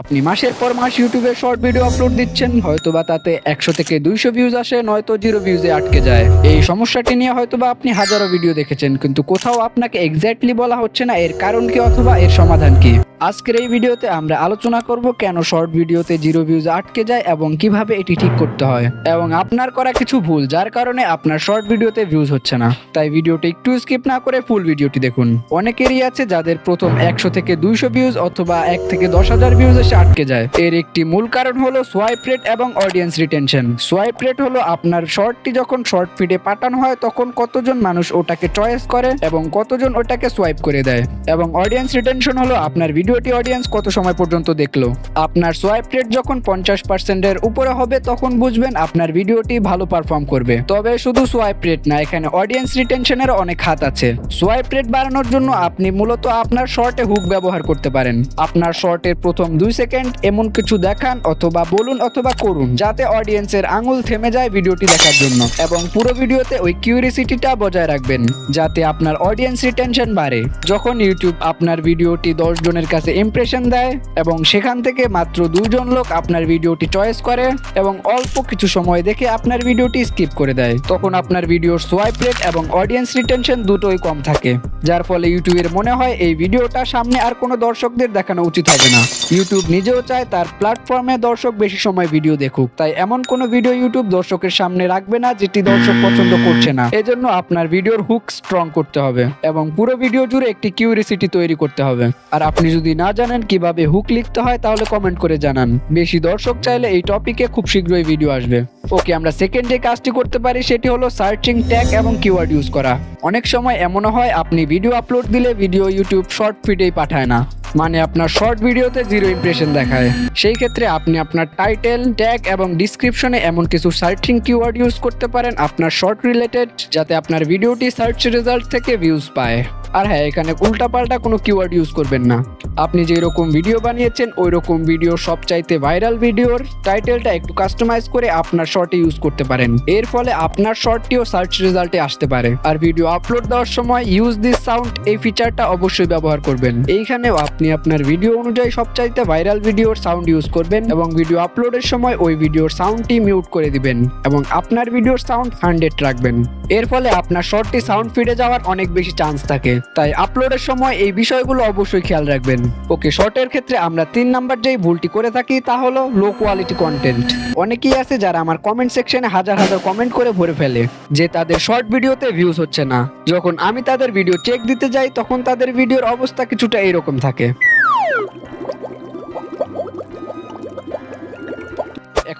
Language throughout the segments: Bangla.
আপনি মাসের পর মাস ইউটিউবে শর্ট ভিডিও আপলোড দিচ্ছেন, হয়তোবা তাতে একশো থেকে দুইশো ভিউজ আসে, নয়তো জিরো ভিউজে আটকে যায়। এই সমস্যাটি নিয়ে হয়তোবা আপনি হাজারো ভিডিও দেখেছেন, কিন্তু কোথাও আপনাকে এক্স্যাক্টলি বলা হচ্ছে না, এর কারণ কি অথবা এর সমাধান কি? আজকের এই ভিডিওতে আমরা আলোচনা করব কেন শর্ট ভিডিওতে জিরো ভিউজ আটকে যায় এবং কীভাবে এটি ঠিক করতে হয়। এবং আপনার করা কিছু ভুল, যার কারণে আপনার শর্ট ভিডিওতে ভিউজ হচ্ছে না। তাই ভিডিওটি একটু স্কিপ না করে ফুল ভিডিওটি দেখুন। অনেকেরই আছে যাদের প্রথম একশো থেকে দুইশো ভিউজ অথবা এক থেকে দশ হাজার ভিউজ এসে আটকে যায়। এর একটি মূল কারণ হলো সোয়াইপ রেট এবং অডিয়েন্স রিটেনশন। সোয়াইপ রেট হলো আপনার শর্টটি যখন শর্ট ফিডে পাঠানো হয়, তখন কতজন মানুষ ওটাকে চয়েস করে এবং কতজন ওটাকে সোয়াইপ করে দেয়। এবং অডিয়েন্স রিটেনশন হলো আপনার ভিডিওটি অডিয়েন্স কত সময় পর্যন্ত দেখল? আপনার সোয়াইপ রেট যখন পঞ্চাশ পার্সেন্টের উপরে হবে, তখন বুঝবেন আপনার ভিডিওটি ভালো পারফর্ম করবে। তবে শুধু সোয়াইপ রেট না, এখানে অডিয়েন্স রিটেনশনের অনেক হাত আছে। সোয়াইপ রেট বাড়ানোর জন্য আপনি মূলত আপনার শর্টে হুক ব্যবহার করতে পারেন। আপনার শর্টের প্রথম দুই সেকেন্ড এমন কিছু দেখান অথবা বলুন অথবা করুন, যাতে অডিয়েন্সের আঙুল থেমে যায় ভিডিওটি দেখার জন্য। এবং পুরো ভিডিওতে ওই কিউরিসিটিটা বজায় রাখবেন, যাতে আপনার অডিয়েন্স রিটেনশন বাড়ে। যখন ইউটিউব আপনার ভিডিওটি দশ জনের কাছে ইমপ্রেশন দেয় এবং সেখান থেকে মাত্র দুজন লোক আপনার ভিডিওটি চয়েস করে এবং অল্প কিছু সময় দেখে আপনার ভিডিওটি স্কিপ করে দেয়। তখন আপনার ভিডিওর সোয়াইপ রেট এবং অডিয়েন্স রিটেনশন দুটোই কম থাকে, যার ফলে ইউটিউবের মনে হয় এই ভিডিওটা সামনে আর কোনো দর্শকদের দেখানো উচিত হবে না। ইউটিউব নিজেও চায় তার প্ল্যাটফর্মে দর্শক বেশি সময় ভিডিও দেখুক, তাই এমন কোনো ভিডিও ইউটিউব দর্শকের সামনে রাখবে না যেটি দর্শক পছন্দ করছে না। এজন্য আপনার ভিডিওর হুক স্ট্রং করতে হবে এবং পুরো ভিডিও জুড়ে একটি কিউরিসিটি তৈরি করতে হবে। আর আপনি যদি না জানেন কীভাবে হুক লিখতে হয়, তাহলে কমেন্ট করে জানান। বেশি দর্শক চাইলে এই টপিকে খুব শীঘ্রই ভিডিও আসবে। ওকে, আমরা সেকেন্ড যে কাজটি করতে পারি, সেটি হলো সার্চিং ট্যাগ এবং কিওয়ার্ড ইউজ করা। অনেক সময় এমনও হয়, আপনি ভিডিও আপলোড দিলে ভিডিও ইউটিউব শর্ট ফিডেই পাঠায় না। মানে আপনার শর্ট ভিডিওতে জিরো ইমপ্রেশন দেখায়। সেই ক্ষেত্রে আপনি আপনার টাইটেল ট্যাগ এবং ডিসক্রিপশনে এমন কিছু সার্চিং কিওয়ার্ড ইউজ করতে পারেন আপনার শর্ট রিলেটেড যাতে আপনার ভিডিওটি সার্চ রেজাল্ট থেকে ভিউজ পায়। আর হ্যাঁ এখানে উল্টাপাল্টা কোনো কিওয়ার্ড ইউজ করবেন না। আপনি যে রকম ভিডিও বানিয়েছেন ওই রকম ভিডিও সবচাইতে ভাইরাল ভিডিওর টাইটেলটা একটু কাস্টমাইজ করে আপনার শর্টে ইউজ করতে পারেন। এর ফলে আপনার শর্টটিও সার্চ রেজাল্টে আসতে পারে। আর ভিডিও আপলোড দেওয়ার সময় ইউজ দিস সাউন্ড এই ফিচারটা অবশ্যই ব্যবহার করবেন। এইখানেও আপনি আপনার ভিডিও অনুযায়ী সবচাইতে ভাইরাল ভিডিওর সাউন্ড ইউজ করবেন এবং ভিডিও আপলোডের সময় ওই ভিডিওর সাউন্ডটি মিউট করে দিবেন এবং আপনার ভিডিওর সাউন্ড হান্ড্রেড রাখবেন। এর ফলে আপনার শর্টটি সাউন্ড ফিডে যাওয়ার অনেক বেশি চান্স থাকে। তাই আপলোডের সময় এই বিষয়গুলো অবশ্যই খেয়াল রাখবেন। ওকে শর্টের ক্ষেত্রে আমরা তিন নাম্বার যেই ভুলটি করে থাকি তা হলো লো কোয়ালিটি কন্টেন্ট অনেকেই আছে যারা আমার কমেন্ট সেকশনে হাজার হাজার কমেন্ট করে ভরে ফেলে, যে তাদের শর্ট ভিডিওতে ভিউজ হচ্ছে না। যখন আমি তাদের ভিডিও চেক দিতে যাই, তখন তাদের ভিডিওর অবস্থা কিছুটা এইরকম থাকে।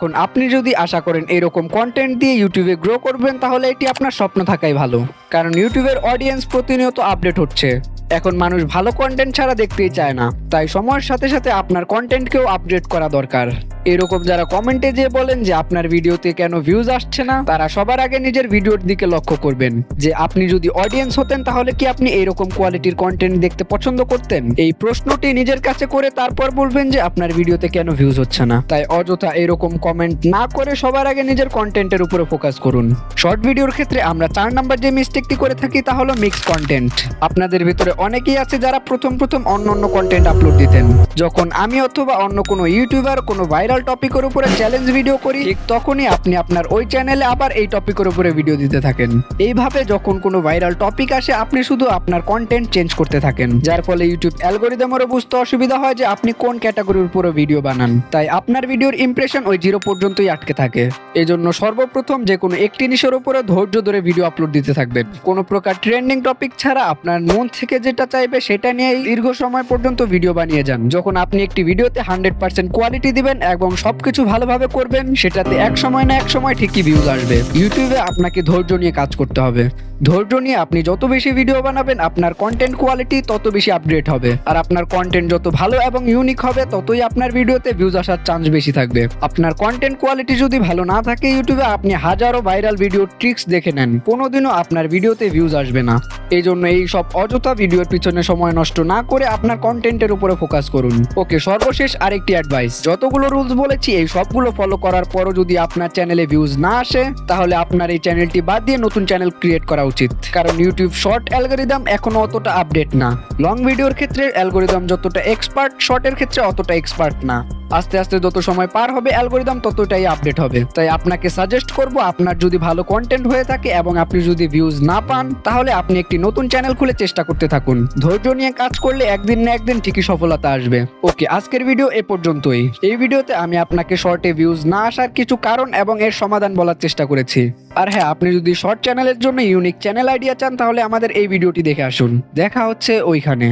এখন আপনি যদি আশা করেন এরকম কন্টেন্ট দিয়ে ইউটিউবে গ্রো করবেন, তাহলে এটি আপনার স্বপ্ন থাকাই ভালো। কারণ ইউটিউবের অডিয়েন্স প্রতিনিয়ত আপডেট হচ্ছে। এখন মানুষ ভালো কন্টেন্ট ছাড়া দেখতেই চায় না। তাই সময়ের সাথে সাথে আপনার কন্টেন্টকেও আপডেট করা দরকার। এরকম যারা কমেন্টে যে বলেন যে আপনার ভিডিওতে কেন ভিউজ আসছে না, তারা সবার আগে নিজের ভিডিওর দিকে লক্ষ্য করবেন। যে আপনি যদি অডিয়েন্স হতেন, তাহলে কি আপনি এরকম কোয়ালিটির কন্টেন্ট দেখতে পছন্দ করতেন? এই প্রশ্নটি নিজের কাছে করে তারপর বলবেন যে আপনার ভিডিওতে কেন ভিউজ হচ্ছে না। তাই অযথা এরকম কমেন্ট না করে সবার আগে নিজের কন্টেন্টের উপরে ফোকাস করুন। শর্ট ভিডিওর ক্ষেত্রে আমরা চার নাম্বার যে মিস্টেকটি করে থাকি, তা হলো মিক্স কন্টেন্ট আপনাদের ভিতরে অনেকেই আছে যারা প্রথম প্রথম অন্য অন্য কন্টেন্ট আপলোড দিতেন। যখন আমি অথবা অন্য কোনো ইউটিউবার কোনো ভাইরাল টপিকের উপরে চ্যালেঞ্জ ভিডিও করি ঠিক। তখনই আপনি আপনার ওই চ্যানেলে আবার এই টপিকের উপরে ভিডিও দিতে থাকেন। এইভাবে যখন কোনো ভাইরাল টপিক আসে আপনি শুধু আপনার কন্টেন্ট চেঞ্জ করতে থাকেন। যার ফলে ইউটিউব অ্যালগোরিদমেরও বুঝতে অসুবিধা হয় যে আপনি কোন ক্যাটাগরির উপরে ভিডিও বানান। তাই আপনার ভিডিওর ইমপ্রেশন ওই জিরো পর্যন্তই আটকে থাকে। এজন্য সর্বপ্রথম যে কোনো একটি নিশের উপরে ধৈর্য ধরে ভিডিও আপলোড দিতে থাকবেন। কোনো প্রকার ট্রেন্ডিং টপিক ছাড়া আপনার মন থেকে যেটা চাইবে সেটা নিয়ে দীর্ঘ সময় পর্যন্ত ভিডিও বানিয়ে যান। যখন আপনি একটি ভিডিওতে হান্ড্রেড পার্সেন্ট কোয়ালিটি দিবেন এবং সবকিছু ভালোভাবে করবেন, সেটাতে এক সময় না এক সময় ঠিকই ভিউজ আসবে। ইউটিউবে আপনাকে ধৈর্য নিয়ে কাজ করতে হবে। ধৈর্য নিয়ে আপনি যত বেশি ভিডিও বানাবেন, আপনার কন্টেন্ট কোয়ালিটি তত বেশি আপডেট হবে। আর আপনার কন্টেন্ট যত ভালো এবং ইউনিক হবে, ততই আপনার ভিডিওতে ভিউজ আসার চান্স বেশি থাকবে। আপনার কন্টেন্ট কোয়ালিটি যদি ভালো না থাকে ইউটিউবে, আপনি হাজারো ভাইরাল ভিডিও ট্রিক্স দেখে নেন। কোনোদিনও আপনার ভিডিওতে ভিউজ আসবে না। এই জন্য এই সব অযথা ভিডিওর পিছনে সময় নষ্ট না করে আপনার কন্টেন্টের উপরে ফোকাস করুন। ওকে, সর্বশেষ আরেকটি অ্যাডভাইস যতগুলো রুলস বলেছি, এই সবগুলো ফলো করার পরও যদি আপনার চ্যানেলে ভিউজ না আসে, তাহলে আপনার এই চ্যানেলটি বাদ দিয়ে নতুন চ্যানেল ক্রিয়েট করা উচিত। কারণ ইউটিউব শর্ট অ্যালগোরিদম এখনও অতটা আপডেট না। লং ভিডিওর ক্ষেত্রে অ্যালগোরিদম যতটা এক্সপার্ট শর্টের ক্ষেত্রে অতটা এক্সপার্ট না। আস্তে আস্তে যত সময় পার হবে অ্যালগোরিদম, ততটাই আপডেট হবে। তাই আপনাকে সাজেস্ট করব, আপনার যদি ভালো কন্টেন্ট হয়ে থাকে এবং আপনি যদি ভিউজ না পান, তাহলে আপনি একটি নতুন চ্যানেল খুলে চেষ্টা করতে থাকুন। ধৈর্য নিয়ে কাজ করলে একদিন না একদিন ঠিকই সফলতা আসবে। ওকে, আজকের ভিডিও এ পর্যন্তই। এই ভিডিওতে আমি আপনাকে শর্টে ভিউজ না আসার কিছু কারণ এবং এর সমাধান বলার চেষ্টা করেছি। আর হ্যাঁ আপনি যদি শর্ট চ্যানেলের জন্য ইউনিক চ্যানেল আইডিয়া চান, তাহলে আমাদের এই ভিডিওটি দেখে আসুন। দেখা হচ্ছে ওইখানে।